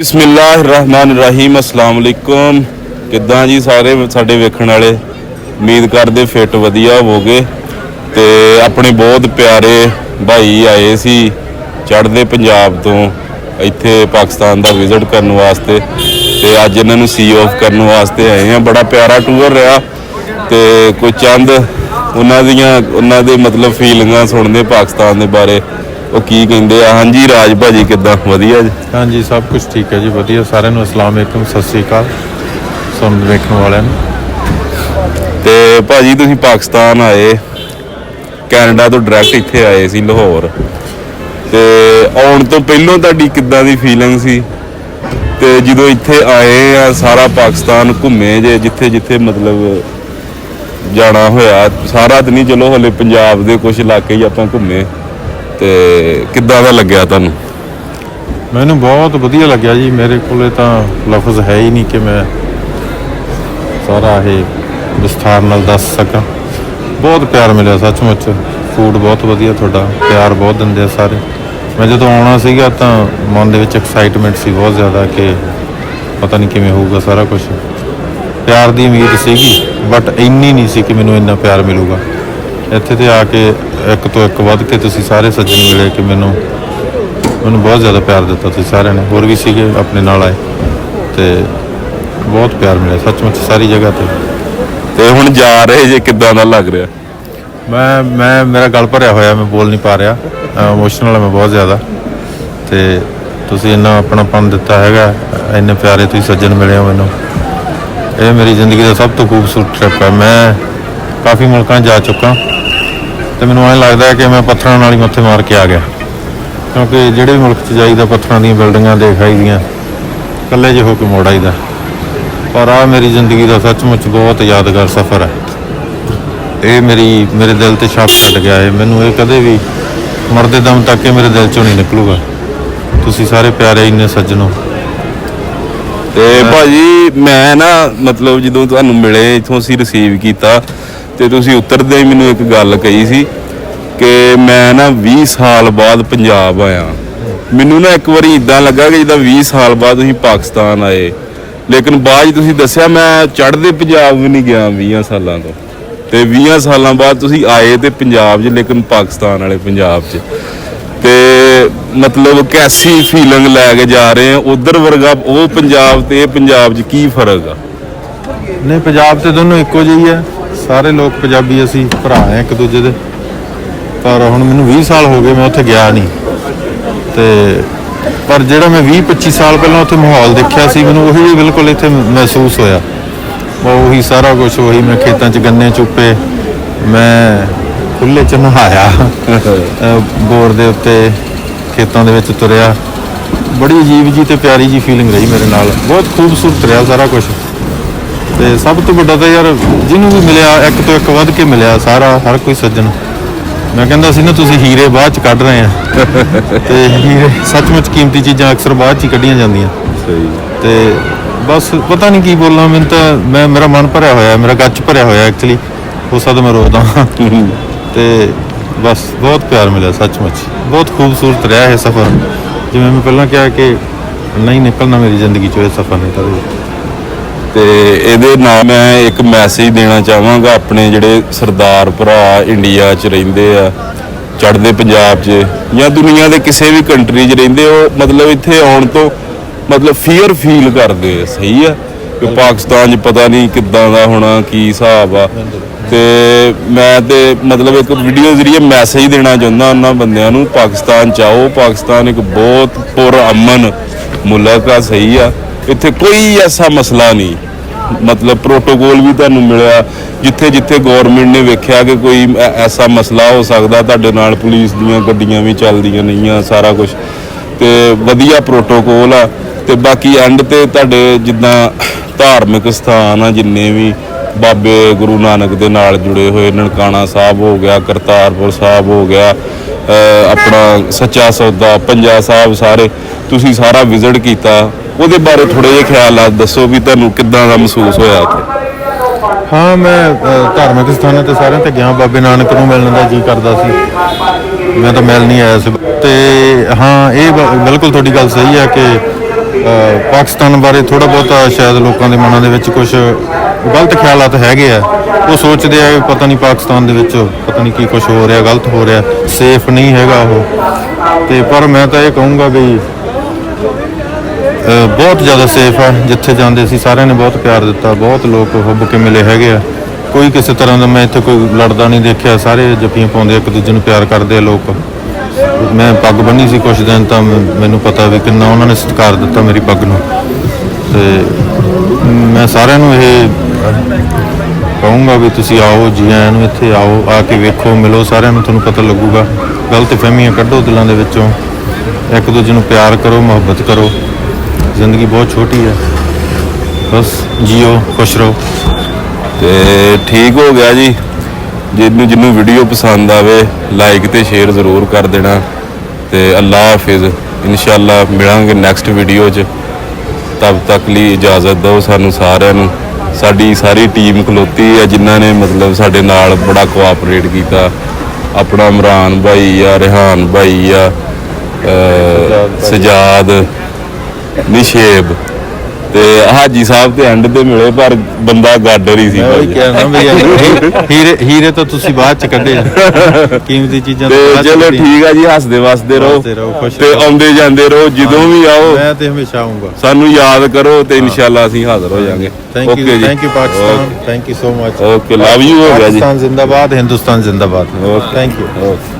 ਬਿਸਮਿਲ੍ਲਾਹਿਰਰਹਿਮਾਨਿਰਰਹੀਮ, ਅਸਲਾਮ ਅਲੈਕੁਮ। ਕਿੱਦਾਂ ਜੀ ਸਾਰੇ ਸਾਡੇ ਵੇਖਣ ਵਾਲੇ? ਉਮੀਦ ਕਰਦੇ ਫਿੱਟ ਵਧੀਆ ਹੋਵੋਗੇ ਤੇ ਆਪਣੇ ਬਹੁਤ ਪਿਆਰੇ ਭਾਈ ਆਏ ਸੀ ਚੜ੍ਹਦੇ ਪੰਜਾਬ ਤੋਂ ਇੱਥੇ ਪਾਕਿਸਤਾਨ ਦਾ ਵਿਜ਼ਿਟ ਕਰਨ ਵਾਸਤੇ ਤੇ ਅੱਜ ਇਹਨਾਂ ਨੂੰ ਸੀ ਆਫ ਕਰਨ ਵਾਸਤੇ ਆਏ ਆ ਬੜਾ ਪਿਆਰਾ ਟੂਰ ਰਿਹਾ ਤੇ ਕੋਈ ਚੰਦ, ਉਹਨਾਂ ਦੀਆਂ, ਉਹਨਾਂ ਦੇ ਮਤਲਬ ਫੀਲਿੰਗਾਂ ਸੁਣਦੇ ਪਾਕਿਸਤਾਨ ਦੇ ਬਾਰੇ। ਉਹ ਕੀ ਕਹਿੰਦੇ ਆ? ਹਾਂਜੀ ਰਾਜ ਭਾਜੀ ਕਿੱਦਾਂ? ਵਧੀਆ ਜੀ? ਹਾਂਜੀ ਸਭ ਕੁਝ ਠੀਕ ਹੈ ਜੀ ਵਧੀਆ। ਸਾਰਿਆਂ ਨੂੰ ਅਸਲਾਮ ਅਲੈਕੁਮ ਸਤਿ ਸ੍ਰੀ ਅਕਾਲ। ਸੁਣ ਵੇਖਣ ਵਾਲਿਆਂ ਨੂੰ। ਤੇ ਭਾਜੀ ਤੁਸੀਂ ਪਾਕਿਸਤਾਨ ਆਏ ਕੈਨੇਡਾ ਤੋਂ ਡਾਇਰੈਕਟ ਇੱਥੇ ਆਏ ਸੀ ਲਾਹੌਰ। ਤੇ ਆਉਣ ਤੋਂ ਪਹਿਲਾਂ ਤੁਹਾਡੀ ਕਿੱਦਾਂ ਦੀ ਫੀਲਿੰਗ ਸੀ? ਤੇ ਜਦੋਂ ਇੱਥੇ ਆਏ ਆ ਸਾਰਾ ਪਾਕਿਸਤਾਨ ਘੁੰਮੇ ਜੇ ਜਿੱਥੇ ਜਿੱਥੇ ਮਤਲਬ ਜਾਣਾ ਹੋਇਆ ਸਾਰਾ ਤਾਂ ਨਹੀਂ ਚਲੋ ਹਲੇ ਪੰਜਾਬ ਦੇ ਕੁਝ ਇਲਾਕੇ ਹੀ ਆਪਾਂ ਘੁੰਮੇ। ਤੇ ਕਿੱਦਾਂ ਦਾ ਲੱਗਿਆ ਤੁਹਾਨੂੰ? ਮੈਨੂੰ ਬਹੁਤ ਵਧੀਆ ਲੱਗਿਆ ਜੀ। ਮੇਰੇ ਕੋਲੇ ਤਾਂ ਲਫ਼ਜ਼ ਹੈ ਹੀ ਨਹੀਂ ਕਿ ਮੈਂ ਸਾਰਾ ਇਹ ਵਿਸਥਾਰ ਨਾਲ ਦੱਸ ਸਕਾਂ। ਬਹੁਤ ਪਿਆਰ ਮਿਲਿਆ ਸੱਚਮੁੱਚ। ਫੂਡ ਬਹੁਤ ਵਧੀਆ ਤੁਹਾਡਾ। ਪਿਆਰ ਬਹੁਤ ਦਿੰਦੇ ਆ ਸਾਰੇ। ਮੈਂ ਜਦੋਂ ਆਉਣਾ ਸੀਗਾ ਤਾਂ ਮਨ ਦੇ ਵਿੱਚ ਐਕਸਾਈਟਮੈਂਟ ਸੀ ਬਹੁਤ ਜ਼ਿਆਦਾ ਕਿ ਪਤਾ ਨਹੀਂ ਕਿਵੇਂ ਹੋਊਗਾ ਸਾਰਾ ਕੁਝ ਪਿਆਰ ਦੀ ਉਮੀਦ ਸੀਗੀ ਬਟ ਇੰਨੀ ਨਹੀਂ ਸੀ ਕਿ ਮੈਨੂੰ ਇੰਨਾ ਪਿਆਰ ਮਿਲੂਗਾ। ਇੱਥੇ ਤੇ ਆ ਕੇ ਇੱਕ ਤੋਂ ਇੱਕ ਵੱਧ ਕੇ ਤੁਸੀਂ ਸਾਰੇ ਸੱਜਣ ਮਿਲੇ ਕਿ ਮੈਨੂੰ ਮੈਨੂੰ ਬਹੁਤ ਜ਼ਿਆਦਾ ਪਿਆਰ ਦਿੱਤਾ ਤੁਸੀਂ ਸਾਰਿਆਂ ਨੇ। ਹੋਰ ਵੀ ਸੀਗੇ ਆਪਣੇ ਨਾਲ ਆਏ ਤੇ ਬਹੁਤ ਪਿਆਰ ਮਿਲਿਆ ਸੱਚਮੁੱਚ ਸਾਰੀ ਜਗ੍ਹਾ ਤੇ। ਤੇ ਹੁਣ ਜਾ ਰਹੇ ਜੇ ਕਿੱਦਾਂ ਦਾ ਲੱਗ ਰਿਹਾ? ਮੈਂ ਮੈਂ ਮੇਰਾ ਗਲ ਭਰਿਆ ਹੋਇਆ ਮੈਂ ਬੋਲ ਨਹੀਂ ਪਾ ਰਿਹਾ। ਇਮੋਸ਼ਨਲ ਮੈਂ ਬਹੁਤ ਜ਼ਿਆਦਾ। ਤੇ ਤੁਸੀਂ ਇੰਨਾ ਆਪਣਾਪਨ ਦਿੱਤਾ ਹੈਗਾ ਇੰਨੇ ਪਿਆਰੇ ਤੁਸੀਂ ਸੱਜਣ ਮਿਲੇ ਹੋ ਮੈਨੂੰ। ਇਹ ਮੇਰੀ ਜ਼ਿੰਦਗੀ ਦਾ ਸਭ ਤੋਂ ਖੂਬਸੂਰਤ ਟ੍ਰਿਪ ਹੈ ਮੈਂ ਕਾਫੀ ਮੁਲਕਾਂ ਜਾ ਚੁੱਕਾ। ਤੇ ਮੈਨੂੰ ਐਂ ਲੱਗਦਾ ਹੈ ਕਿ ਮੈਂ ਪੱਥਰਾਂ ਨਾਲ ਹੀ ਮੱਥੇ ਮਾਰ ਕੇ ਆ ਗਿਆ। ਕਿਉਂਕਿ ਜਿਹੜੇ ਵੀ ਮੁਲਕ 'ਚ ਜਾਈਦਾ ਪੱਥਰਾਂ ਦੀਆਂ ਬਿਲਡਿੰਗਾਂ ਦੇਖ ਆਈਦੀਆਂ ਇਕੱਲੇ ਜਿਹੇ ਹੋ ਕੇ ਮੋੜ ਆਈਦਾ। ਪਰ ਆ ਮੇਰੀ ਜ਼ਿੰਦਗੀ ਦਾ ਸੱਚਮੁੱਚ ਬਹੁਤ ਯਾਦਗਾਰ ਸਫ਼ਰ ਹੈ। ਇਹ ਮੇਰੀ ਮੇਰੇ ਦਿਲ ਤੇ ਛਾਪ ਛੱਡ ਗਿਆ ਹੈ। ਮੈਨੂੰ ਇਹ ਕਦੇ ਵੀ ਮਰਦੇ ਦਮ ਤੱਕ ਇਹ ਮੇਰੇ ਦਿਲ ਚੋਂ ਨਹੀਂ ਨਿਕਲੂਗਾ। ਤੁਸੀਂ ਸਾਰੇ ਪਿਆਰੇ ਇੰਨੇ ਸੱਜਣੋ। ਤੇ ਭਾਜੀ ਮੈਂ ਨਾ ਮਤਲਬ ਜਦੋਂ ਤੁਹਾਨੂੰ ਮਿਲੇ ਇਥੋਂ ਅਸੀਂ ਰਿਸੀਵ ਕੀਤਾ ਤੇ ਤੁਸੀਂ ਉਤਰਦੇ ਹੀ ਮੈਨੂੰ ਇੱਕ ਗੱਲ ਕਹੀ ਸੀ ਕਿ ਮੈਂ ਨਾ 20 ਸਾਲ ਬਾਅਦ ਪੰਜਾਬ ਆਇਆ। ਮੈਨੂੰ ਨਾ ਇੱਕ ਵਾਰੀ ਇਦਾਂ ਲੱਗਾ ਕਿ ਜਿੱਦਾਂ 20 ਸਾਲ ਬਾਅਦ ਤੁਸੀਂ ਪਾਕਿਸਤਾਨ ਆਏ। ਲੇਕਿਨ ਬਾਅਦ 'ਚ ਤੁਸੀਂ ਦੱਸਿਆ ਮੈਂ ਚੜ੍ਹਦੇ ਪੰਜਾਬ ਵੀ ਨਹੀਂ ਗਿਆ 20 ਸਾਲਾਂ ਤੋਂ। ਤੇ 20 ਸਾਲਾਂ ਬਾਅਦ ਤੁਸੀਂ ਆਏ ਤੇ ਪੰਜਾਬ 'ਚ, ਲੇਕਿਨ ਪਾਕਿਸਤਾਨ ਵਾਲੇ ਪੰਜਾਬ 'ਚ। ਤੇ ਮਤਲਬ ਕੈਸੀ ਫੀਲਿੰਗ ਲੈ ਕੇ ਜਾ ਰਹੇ ਆ, ਉਧਰ ਵਰਗਾ ਉਹ ਪੰਜਾਬ ਤੇ ਇਹ ਪੰਜਾਬ 'ਚ ਕੀ ਫ਼ਰਕ ਆ? ਨਹੀਂ, ਪੰਜਾਬ ਤੇ ਦੋਨੋਂ ਇੱਕੋ ਜਿਹੀ ਹੈ ਸਾਰੇ ਲੋਕ ਪੰਜਾਬੀ ਅਸੀਂ ਭਰਾ ਆ ਇੱਕ ਦੂਜੇ ਦੇ। ਪਰ ਹੁਣ ਮੈਨੂੰ 20 ਸਾਲ ਹੋ ਗਏ, ਮੈਂ ਉੱਥੇ ਗਿਆ ਨਹੀਂ। ਤੇ ਪਰ ਜਿਹੜਾ ਮੈਂ 20 25 ਸਾਲ ਪਹਿਲਾਂ ਉੱਥੇ ਮਾਹੌਲ ਦੇਖਿਆ ਸੀ, ਮੈਨੂੰ ਉਹੀ ਬਿਲਕੁਲ ਇੱਥੇ ਮਹਿਸੂਸ ਹੋਇਆ। ਉਹੀ ਸਾਰਾ ਕੁਝ ਉਹੀ ਮੈਂ ਖੇਤਾਂ 'ਚ ਗੰਨੇ ਚੁੱਪੇ, ਮੈਂ ਖੁੱਲੇ 'ਚ ਨਹਾਇਆ ਬੋਰ ਦੇ ਉੱਤੇ ਖੇਤਾਂ ਦੇ ਵਿੱਚ ਤੁਰਿਆ। ਬੜੀ ਅਜੀਬ ਜੀ ਤੇ ਪਿਆਰੀ ਜੀ ਫੀਲਿੰਗ ਰਹੀ ਮੇਰੇ ਨਾਲ। ਬਹੁਤ ਖੂਬਸੂਰਤ ਰਿਹਾ ਸਾਰਾ ਕੁਝ ਤੇ ਸਭ ਤੋਂ ਵੱਡਾ ਤਾਂ ਯਾਰ ਜਿਹਨੂੰ ਵੀ ਮਿਲਿਆ ਇੱਕ ਤੋਂ ਇੱਕ ਵੱਧ ਕੇ ਮਿਲਿਆ ਸਾਰਾ ਹਰ ਕੋਈ ਸੱਜਣ। ਮੈਂ ਕਹਿੰਦਾ ਸੀ ਨਾ ਤੁਸੀਂ ਹੀਰੇ ਬਾਅਦ ਚ ਕੱਢ ਰਹੇ ਆ। ਤੇ ਹੀਰੇ ਸੱਚਮੁੱਚ ਕੀਮਤੀ ਚੀਜ਼ਾਂ ਅਕਸਰ ਬਾਅਦ ਚ ਹੀ ਕੱਢੀਆਂ ਜਾਂਦੀਆਂ। ਸਹੀ। ਤੇ ਬਸ ਪਤਾ ਨਹੀਂ ਕੀ ਬੋਲਾਂ ਮੈਨੂੰ ਤਾਂ ਮੈਂ ਮੇਰਾ ਮਨ ਭਰਿਆ ਹੋਇਆ ਮੇਰਾ ਗੱਚ ਭਰਿਆ ਹੋਇਆ ਐਕਚੁਅਲੀ ਹੋ ਸਕਦਾ ਮੈਂ ਰੋਦਾ ਤੇ ਬਸ ਬਹੁਤ ਪਿਆਰ ਮਿਲਿਆ ਸੱਚਮੁੱਚ। ਬਹੁਤ ਖੂਬਸੂਰਤ ਰਿਹਾ ਇਹ ਸਫ਼ਰ। ਜਿਵੇਂ ਮੈਂ ਪਹਿਲਾਂ ਕਿਹਾ ਕਿ ਨਹੀਂ ਨਿਕਲਣਾ ਮੇਰੀ ਜ਼ਿੰਦਗੀ ਚੋਂ ਇਹ ਸਫ਼ਰ ਨਹੀਂ ਕਦੇ ਤੇ ਇਹਦੇ ਨਾਲ ਮੈਂ ਇੱਕ ਮੈਸੇਜ ਦੇਣਾ ਚਾਹਾਂਗਾ ਆਪਣੇ ਜਿਹੜੇ ਸਰਦਾਰ ਭਰਾ ਇੰਡੀਆ 'ਚ ਰਹਿੰਦੇ ਆ ਚੜ੍ਹਦੇ ਪੰਜਾਬ 'ਚ ਜਾਂ ਦੁਨੀਆ ਦੇ ਕਿਸੇ ਵੀ ਕੰਟਰੀ 'ਚ ਰਹਿੰਦੇ ਉਹ ਮਤਲਬ ਇੱਥੇ ਆਉਣ ਤੋਂ ਮਤਲਬ ਫੀਅਰ ਫੀਲ ਕਰਦੇ ਆ ਸਹੀ ਆ? ਕਿ ਪਾਕਿਸਤਾਨ 'ਚ ਪਤਾ ਨਹੀਂ ਕਿੱਦਾਂ ਦਾ ਹੋਣਾ ਕੀ ਹਿਸਾਬ ਆ। ਤੇ ਮੈਂ ਤੇ ਮਤਲਬ ਇੱਕ ਵੀਡੀਓ ਜ਼ਰੀਏ ਮੈਸੇਜ ਦੇਣਾ ਚਾਹੁੰਦਾ ਉਹਨਾਂ ਬੰਦਿਆਂ ਨੂੰ ਪਾਕਿਸਤਾਨ ਚ ਆਓ ਪਾਕਿਸਤਾਨ ਇੱਕ ਬਹੁਤ ਪੁਰ ਅਮਨ ਮੁਲਕ ਆ ਸਹੀ ਆ। ਇੱਥੇ ਕੋਈ ਐਸਾ ਮਸਲਾ ਨਹੀਂ। ਮਤਲਬ ਪ੍ਰੋਟੋਕੋਲ ਵੀ ਤੁਹਾਨੂੰ ਮਿਲਿਆ, ਜਿੱਥੇ ਜਿੱਥੇ ਗਵਰਨਮੈਂਟ ਨੇ ਵੇਖਿਆ ਕਿ ਕੋਈ ਐ- ਐਸਾ ਮਸਲਾ ਹੋ ਸਕਦਾ, ਤੁਹਾਡੇ ਨਾਲ ਪੁਲਿਸ ਦੀਆਂ ਗੱਡੀਆਂ ਵੀ ਚੱਲਦੀਆਂ ਨਹੀਂ ਆ ਸਾਰਾ ਕੁਝ ਤੇ ਵਧੀਆ ਪ੍ਰੋਟੋਕੋਲ ਆ। ਤੇ ਬਾਕੀ ਐਂਡ ਤੇ ਤੁਹਾਡੇ ਜਿੱਦਾਂ ਧਾਰਮਿਕ ਸਥਾਨ ਆ, ਜਿੰਨੇ ਵੀ ਬਾਬੇ ਗੁਰੂ ਨਾਨਕ ਦੇ ਨਾਲ ਜੁੜੇ ਹੋਏ, ਨਨਕਾਣਾ ਸਾਹਿਬ ਹੋ ਗਿਆ, ਕਰਤਾਰਪੁਰ ਸਾਹਿਬ ਹੋ ਗਿਆ ਆਪਣਾ ਸੱਚਾ ਸੌਦਾ, ਪੰਜਾ ਸਾਹਿਬ ਸਾਰੇ, ਤੁਸੀਂ ਸਾਰਾ ਵਿਜ਼ਿਟ ਕੀਤਾ। ਉਹਦੇ ਬਾਰੇ ਥੋੜੇ ਜਿਹਾ ਖਿਆਲਾਤ ਦੱਸੋ ਵੀ ਤੁਹਾਨੂੰ ਕਿੱਦਾਂ ਦਾ ਮਹਿਸੂਸ ਹੋਇਆ ਉੱਥੇ? ਹਾਂ ਮੈਂ ਅ, ਧਾਰਮਿਕ ਸਥਾਨਾਂ ਤੇ ਸਾਰਿਆਂ ਤੇ ਗਿਆ ਬਾਬੇ ਨਾਨਕ ਨੂੰ ਮਿਲਣ ਦਾ ਜੀ ਕਰਦਾ ਸੀ। ਮੈਂ ਤਾਂ ਮਿਲ ਨਹੀਂ ਆਇਆ ਸੀ। ਤੇ ਹਾਂ ਇਹ ਬ- ਬਿਲਕੁਲ ਤੁਹਾਡੀ ਗੱਲ ਸਹੀ ਹੈ ਕਿ ਅਹ, ਪਾਕਿਸਤਾਨ ਬਾਰੇ ਥੋੜਾ ਬਹੁਤਾ ਸ਼ਾਇਦ ਲੋਕਾਂ ਦੇ ਮਨਾਂ ਦੇ ਵਿੱਚ ਕੁਝ ਗਲਤ ਖਿਆਲਾਤ ਹੈਗੇ ਆ। ਉਹ ਸੋਚਦੇ ਆ ਵੀ ਪਤਾ ਨਹੀਂ ਪਾਕਿਸਤਾਨ ਦੇ ਵਿੱਚ ਪਤਾ ਨਹੀਂ ਕੀ ਕੁਝ ਹੋ ਰਿਹਾ ਗਲਤ ਹੋ ਰਿਹਾ ਸੇਫ ਨਹੀਂ ਹੈਗਾ ਉਹ। ਤੇ ਪਰ ਮੈਂ ਤਾਂ ਇਹ ਕਹੂੰਗਾ ਵੀ ਬਹੁਤ ਜ਼ਿਆਦਾ ਸੇਫ ਆ, ਜਿੱਥੇ ਜਾਂਦੇ ਸੀ ਸਾਰਿਆਂ ਨੇ ਬਹੁਤ ਪਿਆਰ ਦਿੱਤਾ, ਬਹੁਤ ਲੋਕ ਹੁੱਬ ਕੇ ਮਿਲੇ ਹੈਗੇ ਆ। ਕੋਈ ਕਿਸੇ ਤਰ੍ਹਾਂ ਦਾ ਮੈਂ ਇੱਥੇ ਕੋਈ ਲੜਦਾ ਨਹੀਂ ਦੇਖਿਆ, ਸਾਰੇ ਜੱਫੀਆਂ ਪਾਉਂਦੇ ਇੱਕ ਦੂਜੇ ਨੂੰ ਪਿਆਰ ਕਰਦੇ ਆ ਲੋਕ। ਮੈਂ ਪੱਗ ਬੰਨੀ ਸੀ ਕੁਝ ਦਿਨ ਤਾਂ ਮੈਨੂੰ ਪਤਾ ਵੀ ਕਿੰਨਾ ਉਹਨਾਂ ਨੇ ਸਤਿਕਾਰ ਦਿੱਤਾ ਮੇਰੀ ਪੱਗ ਨੂੰ। ਤੇ ਮੈਂ ਸਾਰਿਆਂ ਨੂੰ ਇਹ ਕਹੂੰਗਾ ਵੀ ਤੁਸੀਂ ਆਓ ਜੀ ਆਇਆਂ ਨੂੰ ਇੱਥੇ ਆਓ, ਆ ਕੇ ਵੇਖੋ, ਮਿਲੋ, ਸਾਰਿਆਂ ਨੂੰ ਤੁਹਾਨੂੰ ਪਤਾ ਲੱਗੂਗਾ। ਗਲਤ ਫਹਿਮੀਆਂ ਕੱਢੋ ਦਿਲਾਂ ਦੇ ਵਿੱਚੋਂ। ਇੱਕ ਦੂਜੇ ਨੂੰ ਪਿਆਰ ਕਰੋ, ਮੁਹੱਬਤ ਕਰੋ। ਜ਼ਿੰਦਗੀ ਬਹੁਤ ਛੋਟੀ ਹੈ। ਬਸ ਜੀਓ ਖੁਸ਼ ਰਹੋ। ਤੇ ਠੀਕ ਹੋ ਗਿਆ ਜੀ। ਜਿਹਨੂੰ ਜਿਹਨੂੰ ਵੀਡੀਓ ਪਸੰਦ ਆਵੇ ਲਾਈਕ ਤੇ ਸ਼ੇਅਰ ਜ਼ਰੂਰ ਕਰ ਦੇਣਾ। ਤੇ ਅੱਲਾ ਹਾਫਿਜ਼। ਇਨਸ਼ਾਅੱਲਾ ਮਿਲਾਂਗੇ ਨੈਕਸਟ ਵੀਡੀਓ 'ਚ। ਤਬ ਤੱਕ ਲਈ ਇਜਾਜ਼ਤ ਦਿਓ ਸਾਨੂੰ ਸਾਰਿਆਂ ਨੂੰ। ਸਾਡੀ ਸਾਰੀ ਟੀਮ ਖਲੋਤੀ ਹੈ ਜਿਨ੍ਹਾਂ ਨੇ ਮਤਲਬ ਸਾਡੇ ਨਾਲ ਬੜਾ ਕੋਆਪਰੇਟ ਕੀਤਾ। ਆਪਣਾ ਇਮਰਾਨ ਭਾਈ ਆ ਰਿਹਾਨ ਭਾਈ ਆ ਸਜਾਦ। ਨਿਸ਼ੇਬ। ਤੇ ਹਾਜੀ ਸਾਹਿਬ ਤੇ ਐਂਡ ਤੇ ਮਿਲੇ ਪਰ ਬੰਦਾ ਗਾਡਰ ਹੀ ਸੀ ਭਾਈ। ਕਹਿਣਾ ਵੀ ਹੀਰੇ ਹੀਰੇ ਤਾਂ ਤੁਸੀਂ ਬਾਅਦ ਚ ਕੱਢੇ। ਕੀਮਤੀ ਚੀਜ਼ਾਂ ਤਾਂ ਚਲੋ। ਠੀਕ ਆ ਜੀ ਹੱਸਦੇ ਵਸਦੇ ਰਹੋ ਤੇ। ਆਉਂਦੇ ਜਾਂਦੇ ਰਹੋ ਜਦੋਂ ਵੀ ਆਓ। ਮੈਂ ਤੇ ਹਮੇਸ਼ਾ ਆਉਂਗਾ ਸਾਨੂੰ ਯਾਦ ਕਰੋ ਤੇ ਇਨਸ਼ਾਅੱਲਾ ਅਸੀਂ ਹਾਜ਼ਰ ਹੋ ਜਾਾਂਗੇ thank you thank you Pakistan thank you so much okay love you ਹੋ ਗਿਆ ਜੀ। ਪਾਕਿਸਤਾਨ ਜ਼ਿੰਦਾਬਾਦ ਹਿੰਦੁਸਤਾਨ ਜ਼ਿੰਦਾਬਾਦ. Thank you okay